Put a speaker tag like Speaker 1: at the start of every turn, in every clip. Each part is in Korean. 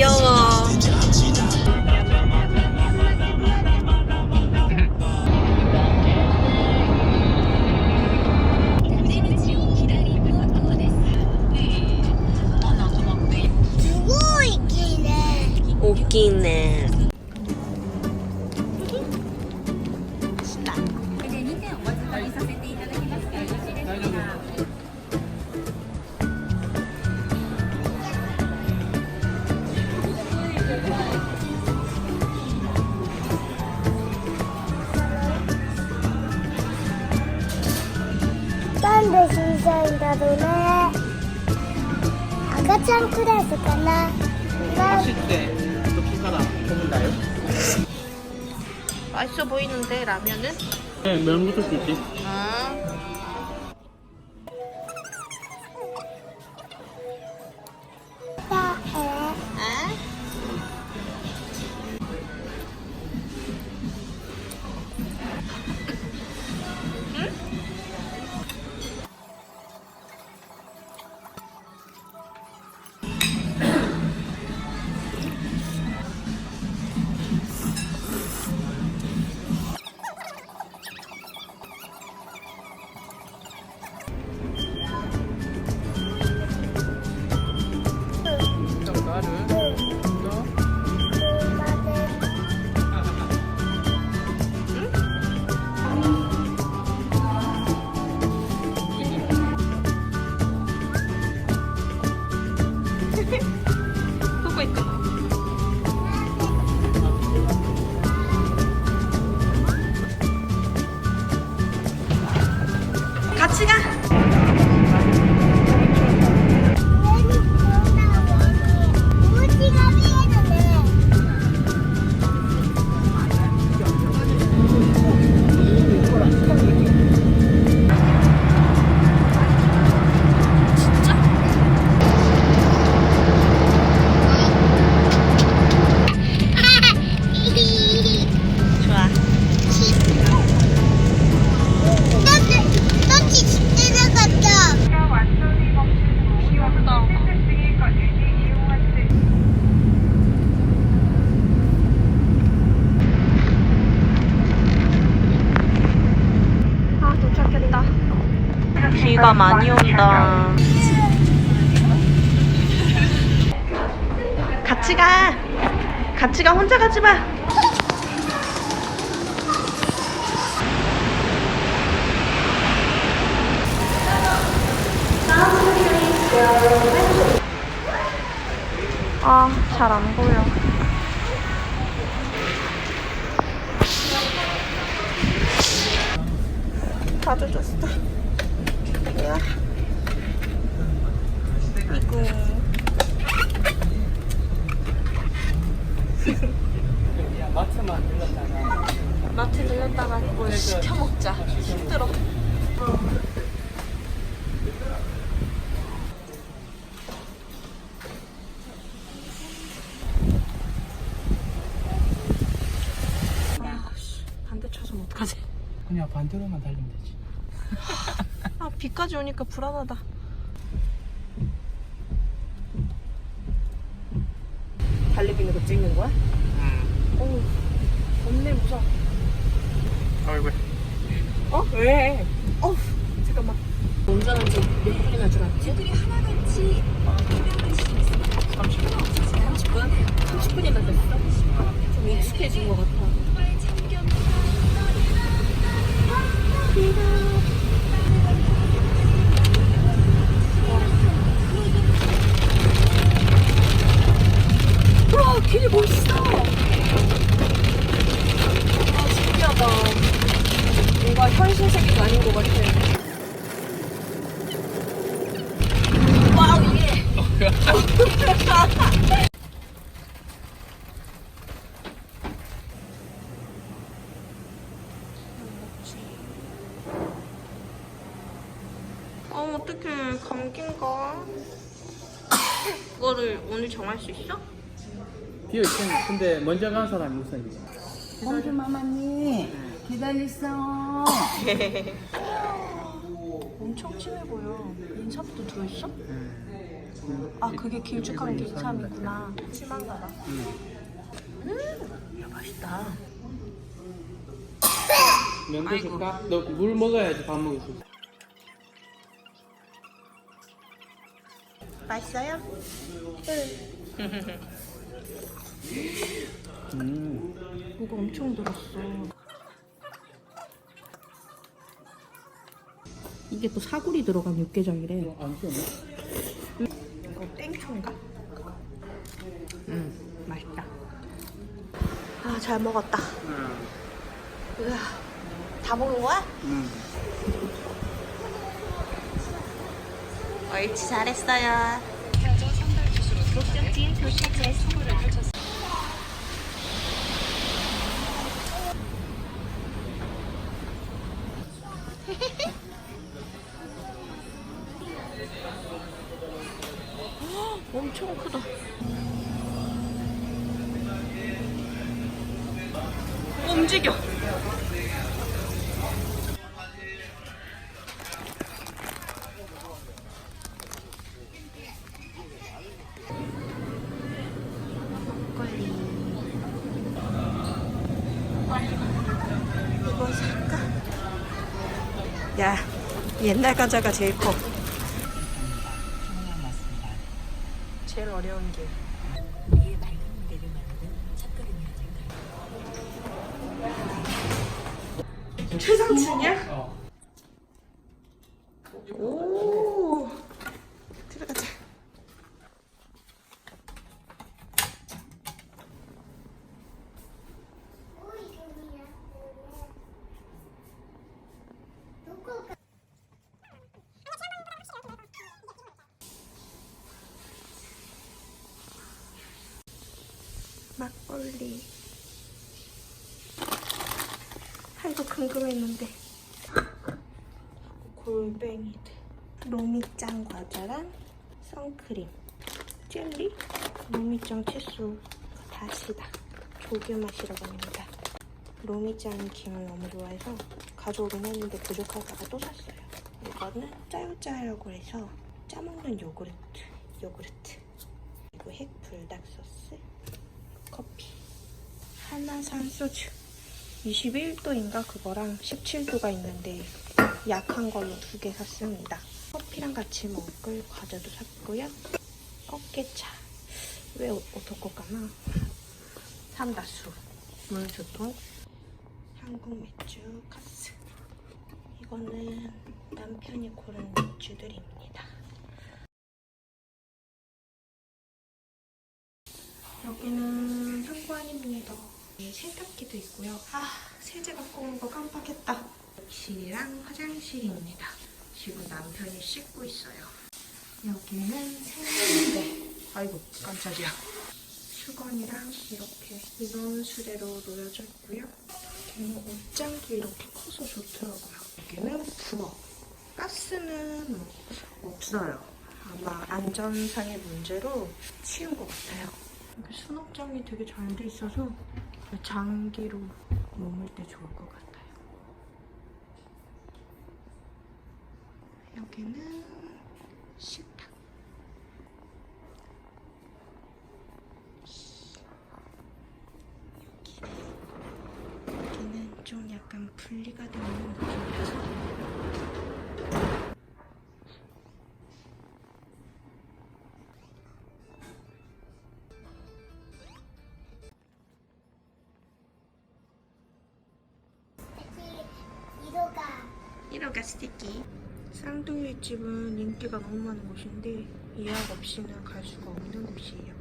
Speaker 1: Yolo. 가나?
Speaker 2: 마실 때너 숟가락 먹는다요?
Speaker 3: 맛있어 보이는데 라면은?
Speaker 2: 네, 면부터 주지.
Speaker 3: 아. 비가 많이 온다. 같이 가. 같이 가 혼자 가지 마. 아, 잘 안 보여. 다 젖었어. 야. 이거.
Speaker 2: 마트만 들렀다가
Speaker 3: 마트 들렸다가 뭘 시켜 먹자. 힘들어. 아, 씨, 반대차선 어떡하지?
Speaker 2: 그냥 반대로만 달리면 되지.
Speaker 3: 아, 비까지 오니까 불안하다. 달리기는 거 찍는 거야?
Speaker 2: 음.
Speaker 3: 어우, 겁내 무서워.
Speaker 2: 아이고.
Speaker 3: 어? 왜? 어우, 잠깐만. 운전한 지몇 분이나 지났지?
Speaker 4: 애들이 하나같이 있습니다
Speaker 2: 30분.
Speaker 3: 30분? 30분이나 됐어? 좀 익숙해진 것 같아. 어, 어떡해. 감기인가? 그거를 오늘 정할 수 있어?
Speaker 2: 비어 있으면 근데 먼저 간 사람이 우선이지.
Speaker 5: 공주 마마님 기다리세요.
Speaker 3: 엄청 친해 보여. 인사부터 들어있어? 아, 그게 길쭉한 길참이구나. 심한가 봐. 음, 야, 맛있다.
Speaker 2: 면도 줄까? 너 물 먹어야지 밥 먹을 수 있어.
Speaker 3: 맛있어요? 응.
Speaker 2: 음.
Speaker 3: 뭐가 엄청 들었어. 이게 또 사골이 들어간 육개장이래.
Speaker 2: 이거 안 튀었네.
Speaker 3: 이거 땡초인가? 음, 맛있다. 아, 잘 먹었다.
Speaker 2: 응.
Speaker 3: 으아, 다 먹은 거야?
Speaker 2: 응.
Speaker 3: 옳지, 잘했어요. 옛날 과자가 제일 커. 제일 어려운 게. 최상층이야?
Speaker 2: 어.
Speaker 3: 오. 들어가자. 막걸리. 아이고 궁금했는데. 골뱅이들. 로미짱 과자랑 선크림. 젤리. 로미짱 채소 다시다. 조개 맛이라고 합니다. 로미짱 김을 너무 좋아해서 가져오긴 했는데 부족할까봐 또 샀어요. 이거는 짜요짜요라고 해서 짜먹는 요구르트. 요구르트. 그리고 핵 불닭 소스. 커피. 한라산 소주. 21도인가 그거랑 17도가 있는데 약한 걸로 두 개 샀습니다. 커피랑 같이 먹을 과자도 샀고요. 어깨차. 왜 어떡할까나? 삼다수. 물수통. 한국 맥주 카스. 이거는 남편이 고른 맥주들입니다. 여기는. 세탁기도 있고요. 아, 세제 갖고 온 거 깜빡했다. 욕실이랑 화장실입니다. 지금 남편이 씻고 있어요. 여기는 세면대. 아이고, 깜짝이야. 수건이랑 이렇게 인원수레로 놓여져 있고요. 여기는 옷장도 이렇게 커서 좋더라고요. 여기는 부엌. 가스는 없어요. 아마 안전상의 문제로 치운 것 같아요. 여기 수납장이 되게 잘 돼 있어서 장기로 몸을 때 좋을 것 같아요. 여기는 1호가 스티키. 쌍둥이 집은 인기가 너무 많은 곳인데 예약 없이는 갈 수가 없는 곳이에요.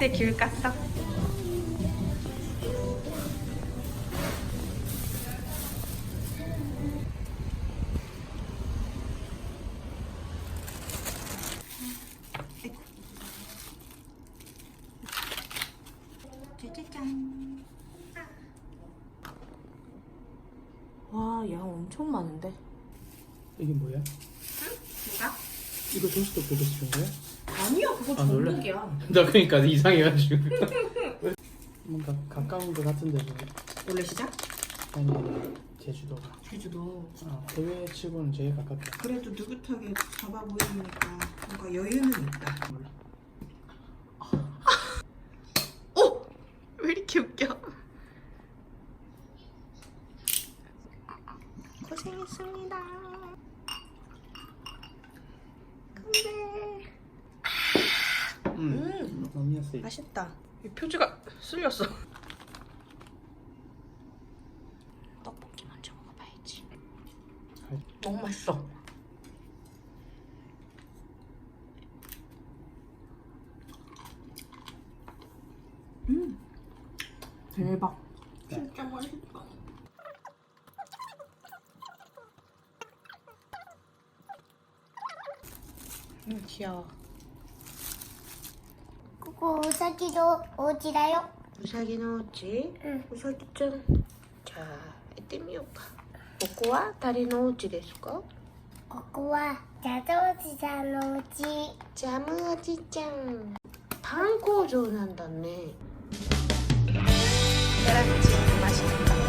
Speaker 3: 내귤 깠어? 짜자잔. 와, 양 엄청 많은데?
Speaker 2: 이게 뭐야?
Speaker 3: 뭐가?
Speaker 2: 이거 도시도 보고서 준 거야?
Speaker 3: 아니야, 그거
Speaker 2: 아, 놀래?
Speaker 3: 전복이야.
Speaker 2: 나 그러니까 이상해가지고 뭔가 가까운 것 같은데 뭐.
Speaker 3: 원래 시작?
Speaker 2: 아니 제주도가
Speaker 3: 제주도.
Speaker 2: 아, 해외 치고는 제일 가깝다
Speaker 3: 그래도 느긋하게 잡아 보이니까 뭔가 여유는 있다.
Speaker 2: 몰라
Speaker 3: 오! 왜 이렇게 웃겨? 고생했습니다. 근데
Speaker 2: 음, 이거
Speaker 3: 맛있다. 이 표지가 쓸렸어. 떡볶이 먼저 먹어봐야지. 너무 맛있어. 음, 대박. 진짜 맛있다. 음, 귀여워.
Speaker 1: ここうさぎのお家だよ。
Speaker 3: うさぎのお家、
Speaker 1: う
Speaker 3: ん、うさぎちゃん。じゃあ行ってみようか。ここは誰のお家ですか？
Speaker 1: ここはジャムおじさんのお家。
Speaker 3: ジャムおじちゃん。パン工場なんだね。ガラッチました。